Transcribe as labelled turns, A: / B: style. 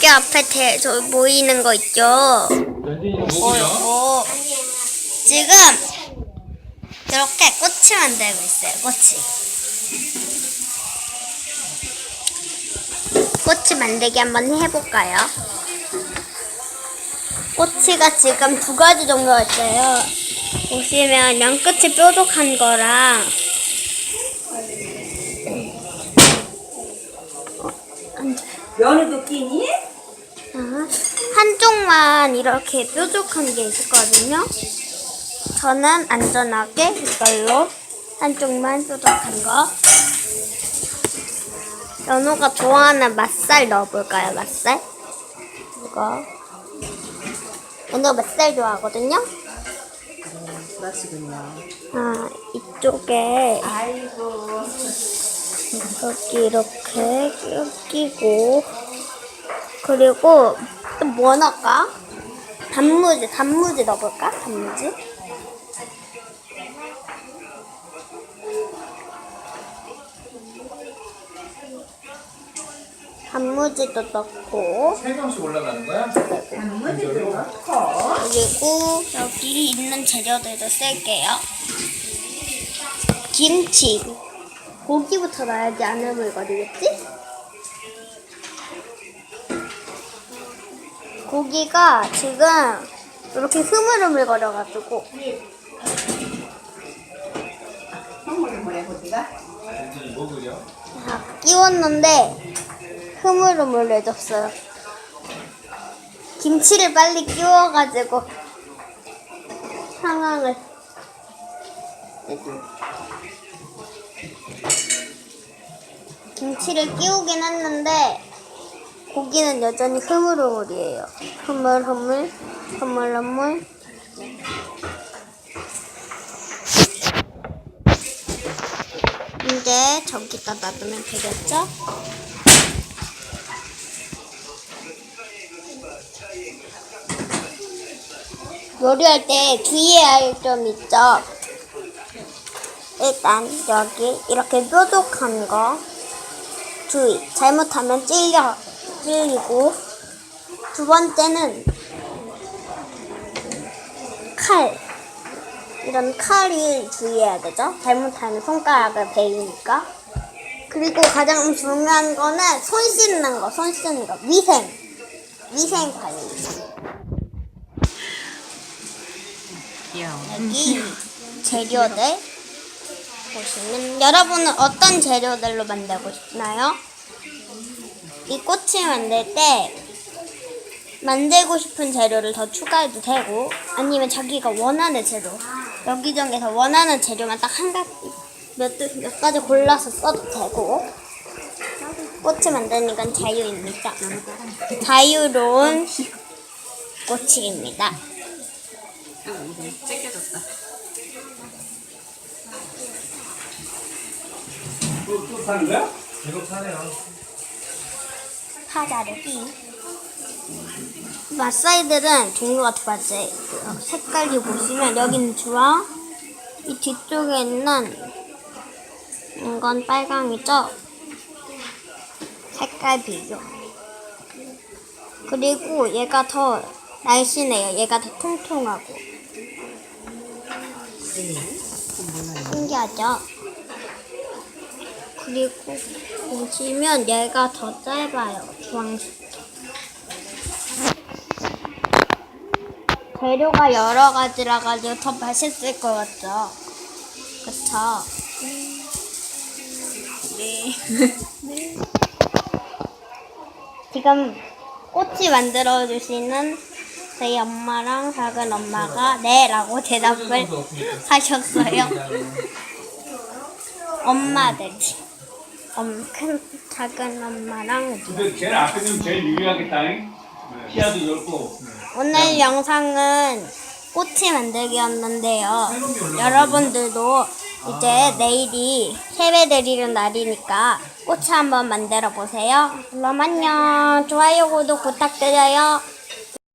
A: 여기 앞에 대, 저 보이는 거 있죠? 어,
B: 뭐고요?
A: 어. 지금 이렇게 꽃을 만들고 있어요. 꽃이. 꽃을 만들기 한번 해볼까요? 꼬치가 지금 두 가지 종류가 있어요. 보시면 양끝이 뾰족한 거랑
C: 연우도 끼니?
A: 아, 한쪽만 이렇게 뾰족한 게 있었거든요. 저는 안전하게 이걸로 한쪽만 뾰족한 거. 연호가 좋아하는 맛살 넣어볼까요? 맛살? 이거. 연호가 맛살 좋아하거든요. 아, 이쪽에
C: 아이고.
A: 여기 이렇게 끼고 그리고 또 뭐 넣을까? 단무지, 단무지 넣어볼까? 단무지? 단무지도 넣고
B: 세 명씩 올라가는 거야?
C: 단무지도 넣고.
A: 그리고 여기 있는 재료들도 쓸게요. 김치. 고기부터 넣어야지 안 흐물거리겠지? 고기가 지금 이렇게 흐물흐물거려가지고? 다 끼웠는데 흐물흐물해졌어요. 김치를 빨리 끼워가지고 상황을 김치를 끼우긴 했는데 고기는 여전히 흐물흐물이에요. 흐물흐물, 흐물흐물. 이제 저기다 놔두면 되겠죠? 요리할 때 주의해야 할 점 있죠? 일단 여기 이렇게 뾰족한 거 주의. 잘못하면 찔려, 찔리고 두 번째는 칼. 이런 칼이 주의해야 되죠? 잘못하면 손가락을 베이니까. 그리고 가장 중요한 거는 손 씻는 거, 손 씻는 거. 위생. 위생 관리.
C: 귀여워.
A: 여기 재료들 보시면 여러분은 어떤 재료들로 만들고 싶나요? 이 꽃을 만들 때 만들고 싶은 재료를 더 추가해도 되고 아니면 자기가 원하는 재료 여기저기서 원하는 재료만 딱 한 가지 몇, 몇 가지 골라서 써도 되고 꽃을 만드는 건 자유입니다. 자유로운 꽃입니다.
C: 찢겨졌다.
B: 또, 또 사는 거야? 이거 사네요.
A: 파 자르기. 맛사이들은 종류가 두 가지. 색깔이 보시면 여기는 주황, 이 뒤쪽에 있는 이건 빨강이죠. 색깔 비교. 그리고 얘가 더 날씬해요. 얘가 더 통통하고. 신기하죠? 그리고 보시면 얘가 더 짧아요. 주황색. 재료가 여러 가지라 가지고 더 맛있을 것 같죠? 그쵸?
C: 네.
A: 지금 꽃이 만들어 주시는 저희 엄마랑 작은 엄마가 네라고 대답을 하셨어요. 엄마들. 엄, 큰 작은 엄마랑
B: 근데 걔는 앞에 좀 제일 유리하겠다. 시야도 넓고.
A: 오늘 영상은 꽃이 만들기였는데요. 여러분들도 이제 내일이 세배 드리는 날이니까 꽃을 한번 만들어 보세요. 그럼 안녕. 좋아요, 구독 부탁드려요.